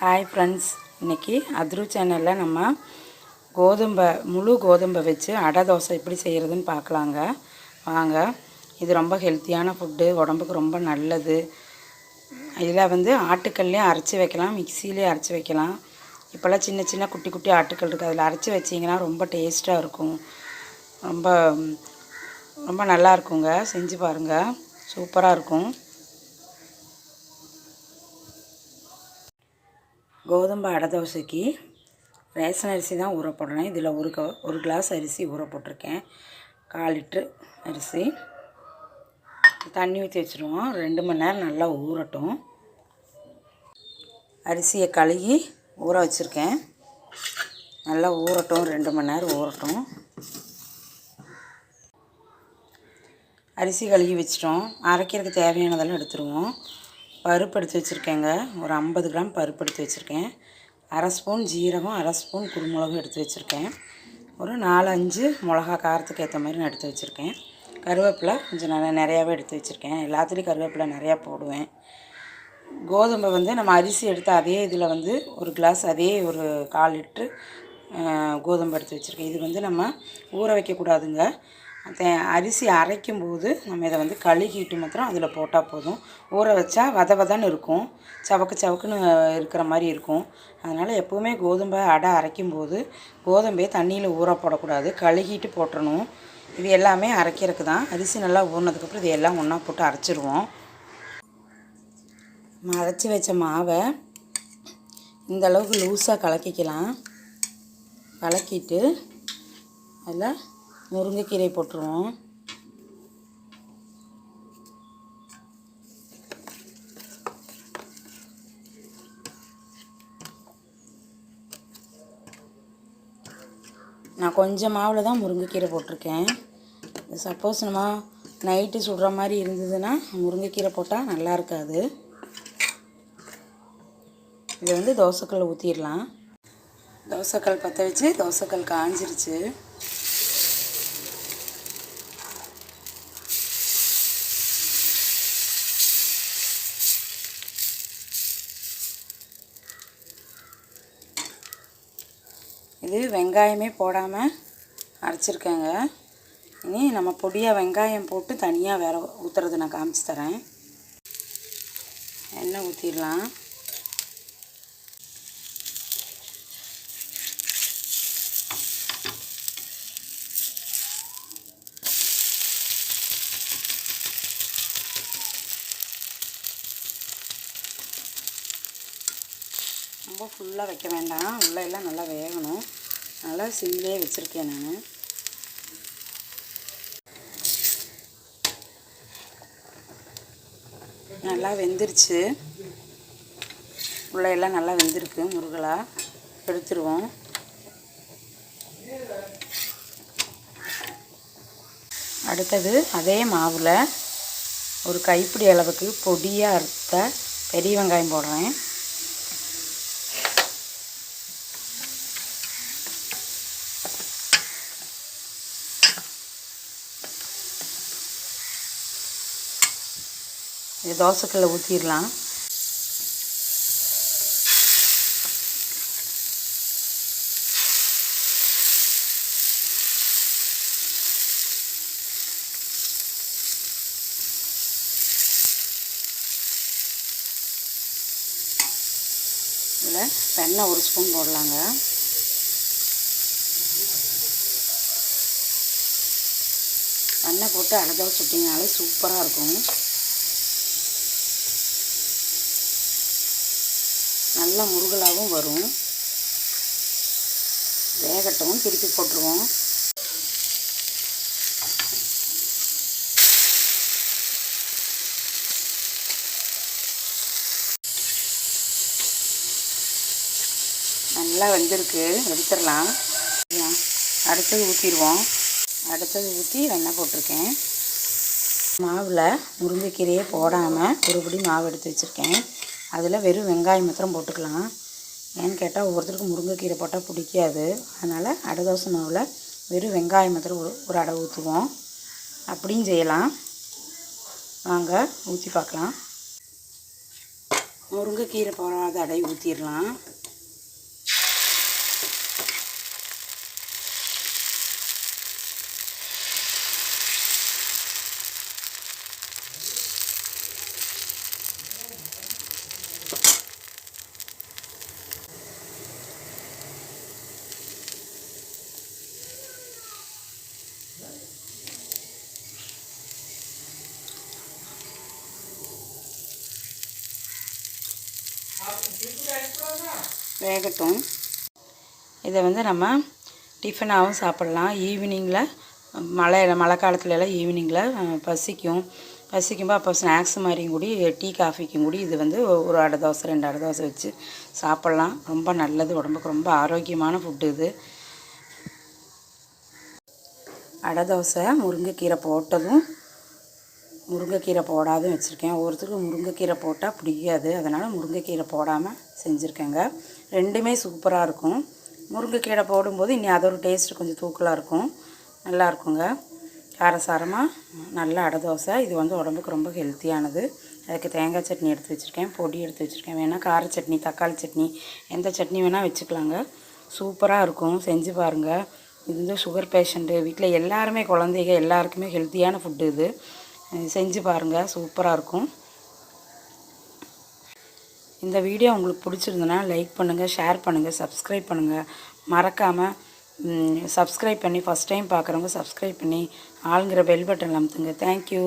Hi friends இன்றைக்கி அத்ரு சேனலில் நம்ம கோதுமை முழு கோதுமை வச்சு அடை தோசை எப்படி செய்கிறதுன்னு பார்க்கலாங்க. வாங்க. இது ரொம்ப ஹெல்த்தியான ஃபுட்டு உடம்புக்கு ரொம்ப நல்லது. இதில் வந்து ஆட்டுக்கல்லையும் அரைச்சி வைக்கலாம். மிக்சிலையும் அரைச்சி வைக்கலாம். இப்போல்லாம் சின்ன சின்ன குட்டி குட்டி ஆட்டுக்கல் இருக்குது அதில் அரைச்சி வச்சிங்கன்னா ரொம்ப டேஸ்ட்டாக இருக்கும். ரொம்ப ரொம்ப நல்லா இருக்குங்க. செஞ்சு பாருங்கள் சூப்பராக இருக்கும். கோதுமை அடை தோசைக்கு ரேஷன் அரிசி தான் ஊற போடுறேன் இதில் ஒரு க ஒரு கிளாஸ் அரிசி ஊற போட்டிருக்கேன். கால் லிட்ரு அரிசி. தண்ணி ஊற்றி வச்சுருவோம். ரெண்டு மணி நேரம் நல்லா ஊறட்டும். அரிசியை கழுகி ஊற வச்சுருக்கேன். நல்லா ஊறட்டும். ரெண்டு மணி நேரம் ஊறட்டும். அரிசி கழுகி வச்சிட்டோம். அரைக்கிறதுக்கு தேவையானதெல்லாம் எடுத்துருவோம். பருப்பு எடுத்து வச்சுருக்கேங்க. ஒரு ஐம்பது கிராம் பருப்பு எடுத்து வச்சுருக்கேன். அரை ஸ்பூன் ஜீரகம் அரை ஸ்பூன் குருமிளகும் எடுத்து வச்சுருக்கேன். ஒரு நாலு அஞ்சு மிளகா காரத்துக்கு ஏற்ற மாதிரி நான் எடுத்து வச்சுருக்கேன். கருவேப்பிலை கொஞ்சம் நல்லா நிறையாவே எடுத்து வச்சுருக்கேன். எல்லாத்துலேயும் கருவேப்பிலை நிறையா போடுவேன். கோதுமை வந்து நம்ம அரிசி எடுத்து அதே இதில் வந்து ஒரு கிளாஸ் அதே ஒரு கால் லிட்ரு கோதுமை எடுத்து வச்சுருக்கேன். இது வந்து நம்ம ஊற வைக்கக்கூடாதுங்க. அரிசி அரைக்கும் போது நம்ம இதை வந்து கழுகிட்டு மாத்திரம் அதில் போட்டால் போதும். ஊற வச்சா வத வதன்னு இருக்கும். சவக்கு சவக்குன்னு இருக்கிற மாதிரி இருக்கும். அதனால் எப்போவுமே கோதுமை அடை அரைக்கும் போது கோதுமையை தண்ணியில் ஊற போடக்கூடாது. கழுகிட்டு போட்டணும் இது எல்லாமே அரைக்கிறதுக்கு தான். அரிசி நல்லா ஊறினதுக்கப்புறம் இது எல்லாம் ஒன்றா போட்டு அரைச்சிருவோம். அரைச்சி வச்ச மாவை இந்த அளவுக்கு லூஸாக கலக்கிக்கலாம். கலக்கிட்டு அதில் முருங்கைக்கீரை போட்டுருவோம். நான் கொஞ்சம் மாவில் தான் முருங்கைக்கீரை போட்டிருக்கேன். சப்போஸ் நம்ம நைட்டு சுடுற மாதிரி இருந்ததுன்னா முருங்கைக்கீரை போட்டால் நல்லா இருக்காது. இதை வந்து தோசைக்கல் ஊற்றிடலாம் தோசைக்கல் பற்ற வச்சு தோசைக்கல் காஞ்சிருச்சு. இது வெங்காயமே போடாமல் அரைச்சிருக்கேங்க. இனி நம்ம பொடியாக வெங்காயம் போட்டு தனியாக வேற ஊற்றுறது நான் காமிச்சு தரேன். எண்ணெய் ஊற்றிடலாம் ரொம்ப ஃபுல்லாக வைக்க வேண்டாம். உள்ளே எல்லாம் நல்லா வேகணும். நல்லா சிம்லேயே வச்சுருக்கேன் நான். நல்லா வெந்துருச்சு. உள்ளையெல்லாம் எல்லாம் நல்லா வெந்திருக்கு முருகலா. எடுத்துருவோம். அடுத்தது அதே மாவில் ஒரு கைப்பிடி அளவுக்கு பொடியாக அறுத்த பெரிய வெங்காயம் போடுறேன். இது தோசைக்கல்ல ஊற்றிடலாம் இதில் வெண்ணெய் ஒரு ஸ்பூன் போடலாங்க. வெண்ணெய் போட்டு அடை சுட்டிங்கனாலே சூப்பராக இருக்கும். நல்லா முருகலாகவும் வரும். வேகட்டவும் திருப்பி போட்டுருவோம். நல்லா வெந்திருக்கு. எடுத்துடலாம். அடுத்தது ஊற்றிடுவோம் அடுத்தது ஊற்றி வெண்ணெய் போட்டிருக்கேன். மாவில் முருங்கைக்கீரையே போடாமல் ஒருபடி மாவு எடுத்து வச்சுருக்கேன். அதில் வெறும் வெங்காயம் மாத்திரம் போட்டுக்கலாம். ஏன்னு கேட்டால் ஒவ்வொருத்தருக்கும் முருங்கைக்கீரை போட்டால் பிடிக்காது. அதனால் அடை தோசை மாவில் வெறும் வெங்காயம் மாத்திரம் ஒரு ஒரு அடை ஊற்றுவோம் அப்படியும் செய்யலாம். வாங்க ஊற்றி பார்க்கலாம். முருங்கைக்கீரை போகாத அடை ஊற்றிடலாம் வேகட்டும். இதை வந்து நம்ம டிஃபனாகவும் சாப்பிட்லாம். ஈவினிங்கில் மழை மழை காலத்துலலாம் ஈவினிங்கில் பசிக்கும். பசிக்கும்போது அப்போ ஸ்நாக்ஸ் மாதிரியும் கூடி டீ காஃபிக்கும் கூடி இது வந்து ஒரு அடை தோசை ரெண்டு அடை தோசை வச்சு சாப்பிட்லாம். ரொம்ப நல்லது. உடம்புக்கு ரொம்ப ஆரோக்கியமான ஃபுட்டு இது. அடை தோசை முருங்கைக்கீரை போட்டதும் முருங்கைக்கீரை போடாதும் வச்சுருக்கேன். ஒருத்தருக்கு முருங்கைக்கீரை போட்டால் பிடிக்காது. அதனால் முருங்கைக்கீரை போடாமல் செஞ்சுருக்கேங்க. ரெண்டுமே சூப்பராக இருக்கும். முருங்கைக்கீரை போடும்போது இன்னும் அதோட டேஸ்ட் கொஞ்சம் தூக்கலாக இருக்கும். நல்லா இருக்குங்க. காரசாரமாக நல்ல அடை தோசை. இது வந்து உடம்புக்கு ரொம்ப ஹெல்த்தியானது. அதுக்கு தேங்காய் சட்னி எடுத்து வச்சுருக்கேன். பொடி எடுத்து வச்சுருக்கேன். வேணால் கார சட்னி தக்காளி சட்னி எந்த சட்னி வேணால் வச்சுக்கலாங்க. சூப்பராக இருக்கும். செஞ்சு பாருங்கள் இது வந்து சுகர் பேஷண்ட்டு வீட்டில் எல்லாருமே குழந்தைங்க எல்லாருக்குமே ஹெல்த்தியான ஃபுட்டு இது. செஞ்சு பாருங்கள் சூப்பராக இருக்கும். இந்த வீடியோ உங்களுக்கு பிடிச்சிருந்ததுன்னா லைக் பண்ணுங்கள் ஷேர் பண்ணுங்கள் சப்ஸ்கிரைப் பண்ணுங்கள் மறக்காமல் சப்ஸ்கிரைப் பண்ணி ஃபஸ்ட் டைம் பார்க்குறவங்க சப்ஸ்கிரைப் பண்ணி ஆளுங்கிற பெல் பட்டன் அமுத்துங்க. தேங்க்யூ